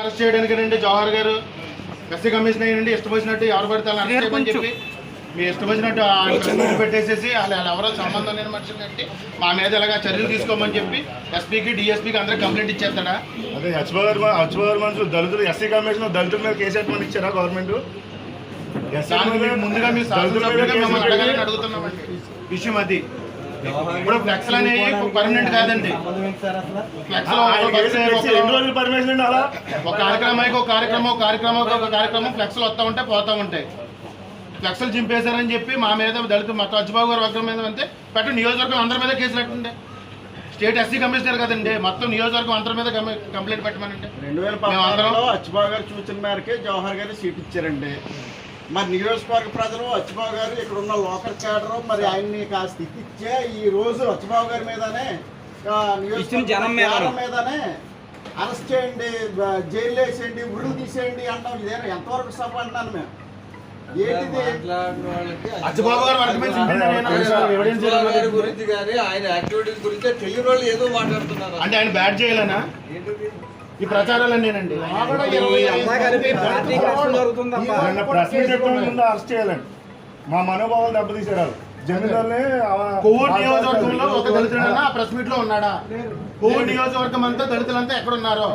Arrest చేయడానికి రండి. జవహర్ గారు ఎస్సీ కమిషన్ అయ్యండి ఇష్టం వచ్చినట్టు ఎవరు పడితే వాళ్ళని అరెస్ట్ చేయమని చెప్పి మీ ఇష్టం వచ్చినట్టు పెట్టేసేసి వాళ్ళు ఎవరో సంబంధం లేని మనుషులు కట్టి మా మీద ఇలాగా చర్యలు తీసుకోమని చెప్పి ఎస్పీకి డిఎస్పీకి అందరికి కంప్లైంట్ ఇచ్చేస్తాడా? అదే హెచ్బగర్ హెచ్బగర్ మనుషులు దళితులు ఎస్సీ కమిషన్ దళితుల మీద కేసు ఎటువంటి ఇచ్చారా గవర్నమెంట్? ముందుగా మీ శాసనసభ్యులుగా మిమ్మల్ని అడగాలని అడుగుతున్నామండి. విషయం అది ఇప్పుడు ఫ్లెక్స్లు అనేవి పర్మనెంట్ కాదండి. అలా? ఒక కార్యక్రమానికి ఒక కార్యక్రమం ఒక కార్యక్రమం ఒక కార్యక్రమం ఫ్లెక్స్లు వస్తూ ఉంటాయి పోతూ ఉంటాయి. ఫ్లెక్స్లు చింపేశారని చెప్పి మా మీద దళిత మొత్తం అచ్చిబాబు గారి వర్గం మీద అంతే పెట్టు నియోజకవర్గం అందరి మీద కేసులు పెట్టండి. స్టేట్ ఎస్సీ కమిషనర్ కదండి మొత్తం నియోజకవర్గం అందరి మీద కంప్లైంట్ పెట్టమనండి. రెండు వేల పద్నాలుగులో అచ్చుబాబు గారు సూచన మేరకే జవహర్ గారు సీట్ ఇచ్చారండి. మరి నియోజకవర్గ ప్రజలు అచ్చుబాబు గారు ఇక్కడ ఉన్న లోకల్ క్యాడర్ మరి ఆయన్ని కాస్త ఇచ్చే ఈ రోజు అచ్చుబాబు గారి మీదనే జనం మీదనే అరెస్ట్ చేయండి జైలు వేసేయండి ఉరులు తీసేయండి అంటాం ఇదే ఎంతవరకు సభ అంటున్నాను మేము. గురించి కానీ ఆయన యాక్టివిటీస్ గురించి తెలియని వాళ్ళు ఏదో మాట్లాడుతున్నారు. అంటే ఆయన బ్యాట్ చేయాలనా? ఈ ప్రచారాలన్నీనండి అరెస్ట్ చేయాలండి. మా మనోభావాలు దెబ్బతీశారు. వాళ్ళు. జమీందారులే కోవూరు నియోజకవర్గంలో ఒక దళితుడన్నా ఆ ప్రెస్ మీట్లో ఉన్నాడా కోవూరు నియోజకవర్గం అంతా దళితులంతా ఎక్కడ ఉన్నారో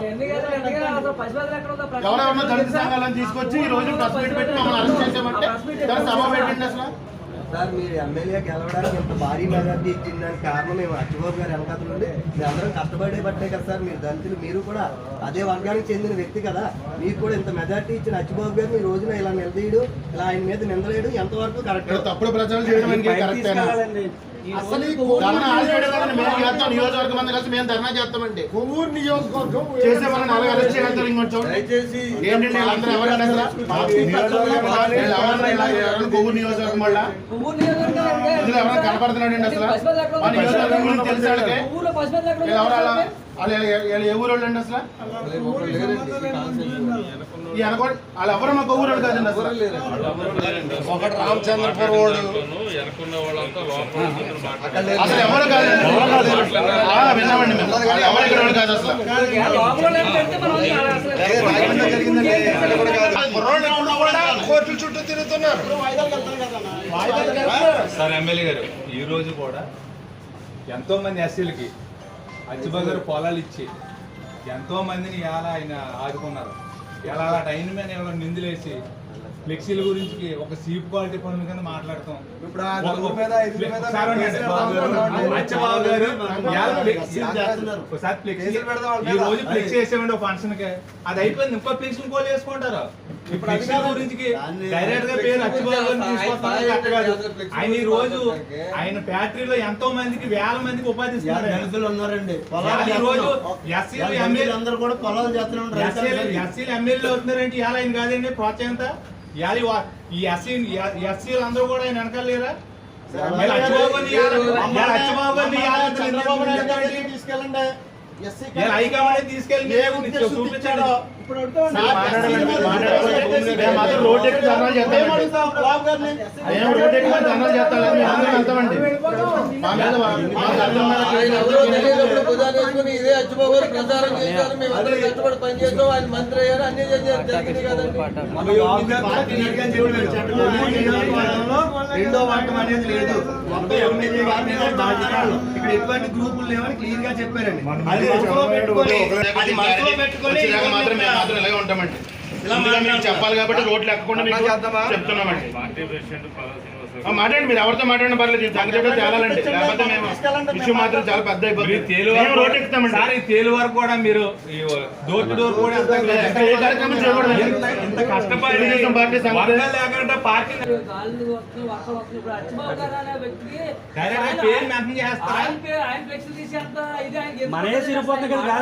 ఎవరెవరినో దళిత సంఘాలను తీసుకొచ్చి ఈ రోజు ప్రెస్ మీట్ పెట్టి మమ్మల్ని అరెస్ట్ చేసామంటే సభ పెట్టండి అసలు. సార్ మీరు ఎమ్మెల్యే గెలవడానికి ఇంత భారీ మెజార్టీ ఇచ్చిన దానికి కారణం మేము అచ్చిబాబు గారి వెనకాతలు ఉండి. మేమందరం కష్టపడే బట్టే కదా సార్ మీరు దళితులు మీరు కూడా అదే వర్గానికి చెందిన వ్యక్తి కదా. మీకు కూడా ఇంత మెజార్టీ ఇచ్చిన అచ్చిబాబు గారిని ఈ రోజున ఇలా నిలదీయడు ఇలా ఆయన మీద నిందలేడు ఎంతవరకు కరెక్ట్ తప్పుడు ప్రచారం చేయడం నియోజకవర్గం అంతా కలిసి మేము ధర్నా చేస్తామండి. కొవ్వూరు నియోజకవర్గం చేసే వాళ్ళని అలాగే అరెస్ట్ దయచేసి ఏంటండి నియోజకవర్గం వల్ల ఇందులో ఎవరైనా కనపడుతున్నాడండి అసలు? మా నియోజకవర్గం గురించి తెలిసి వాళ్ళకి వీళ్ళు ఏ ఊరు వాళ్ళు అండి అసలు? ఈ కాన్సెప్ట్. ఈ అనుకో వాళ్ళు ఎవరు మా వాళ్ళు కాదండి అసలు. ఒకటి రామచంద్రపురం రోడ్డు. అసలు ఎవరు కాదండి విన్నామండి మేము. ఎవరు ఇక్కడ కాదు అసలు. కోర్టుల చుట్టూ తిరుగుతున్నారు. సార్ ఎమ్మెల్యే గారు ఈ రోజు కూడా ఎంతో మంది ఎస్సీలకి అచ్చిబగరు పొలాలు ఇచ్చి ఎంతో మందిని ఇలా ఆయన ఆదుకున్నారు. ఇలా అలా టైం మీద నిందులేసి ఫ్లెక్సీల గురించి ఒక సీప్ క్వాలిటీ పనుల కింద మాట్లాడతాం. ఇప్పుడు ఒకసారి ఫ్లెక్సీ ఈ. రోజు ఫ్లెక్సీ వేసేవండి ఒక ఫంక్షన్కి అది అయిపోయింది. ఇంకో ఫ్లెక్సీ కోల్ వేసుకుంటారు గురించి డైరెక్ట్గా పేరు. ఆయన ఈ రోజు ఆయన ఫ్యాక్టరీలో ఎంతో మందికి వేల మందికి ఉపాధి ఇస్తున్నారు. దళితులు ఉన్నారండి. ఇవాళ ఈ రోజు ఎస్సీలు ఎమ్మెల్యే అందరూ కూడా పొలాలు చేస్తున్నారు ఎస్సీలు ఎమ్మెల్యేలు అవుతున్నారంటే ఇవాళ ఆయన కాదండి ప్రోత్సాహంత. ఇవాళ ఈ ఎస్సీ ఎస్సీలు అందరూ కూడా ఆయన వెనకాల లేరా? వీళ్ళ అచ్చిబాబు గారిని ఇవాళ- ఇవాళ అచ్చిబాబు గారిని ఇవాళ చంద్రబాబు నాయుడు గారికి తీసుకెళ్ళండి. రోడ్డు ఎక్కి ధర్నాలు చేస్తామండి. ఇదే అచ్చుబాబు ప్రచారం చేశారు. మేము అందరం కష్టపడి పని చేస్తాం ఆయన మంత్రి అయ్యారు. అన్ని చేశారు. జరిగింది కదండి. రెండో వర్గం అనేది లేదు. మొత్తం. ఇక్కడ ఎటువంటి గ్రూపులు లేవని క్లియర్గా చెప్పారండి. అది మనసులో పెట్టుకొని అది మనసులో పెట్టుకొని చెప్పాలి కాబట్టి రోడ్లు ఎక్కకుండా మీకు చెప్తున్నామండి. మాట్లాడండి మీరు ఎవరితో మాట్లాడిన పర్లేదు సంగతి తేలాలండి. లేకపోతే మేము విషయం మాత్రం చాలా పెద్ద అయిపోతుంది. తేలు వరకు కూడా మీరు డోర్ టు డోర్ కూడా ఎంత కష్టపడి పార్టీ సిరిపోతుంది కదా,